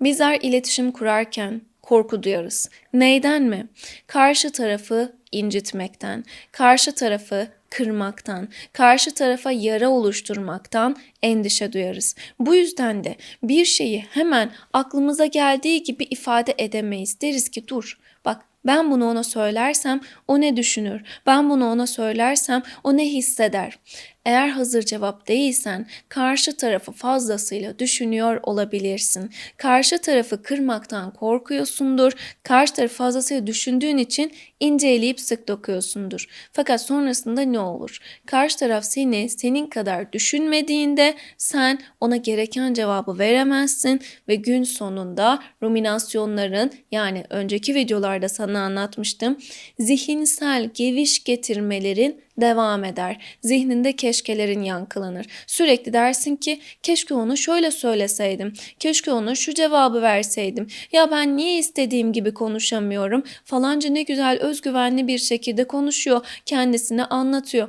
Bizler iletişim kurarken korku duyarız. Neyden mi? Karşı tarafı incitmekten, karşı tarafı kırmaktan, karşı tarafa yara oluşturmaktan endişe duyarız. Bu yüzden de bir şeyi hemen aklımıza geldiği gibi ifade edemeyiz. Deriz ki dur bak ben bunu ona söylersem o ne düşünür? Ben bunu ona söylersem o ne hisseder? Eğer hazır cevap değilsen karşı tarafı fazlasıyla düşünüyor olabilirsin. Karşı tarafı kırmaktan korkuyorsundur. Karşı tarafı fazlasıyla düşündüğün için inceleyip sık dokuyorsundur. Fakat sonrasında ne olur? Karşı taraf seni senin kadar düşünmediğinde sen ona gereken cevabı veremezsin ve gün sonunda ruminasyonların yani önceki videolarda sana anlatmıştım zihinsel geviş getirmelerin devam eder. Zihninde keşkelerin yankılanır. Sürekli dersin ki keşke onu şöyle söyleseydim. Keşke ona şu cevabı verseydim. Ya ben niye istediğim gibi konuşamıyorum? Falanca ne güzel özgüvenli bir şekilde konuşuyor. Kendisine anlatıyor.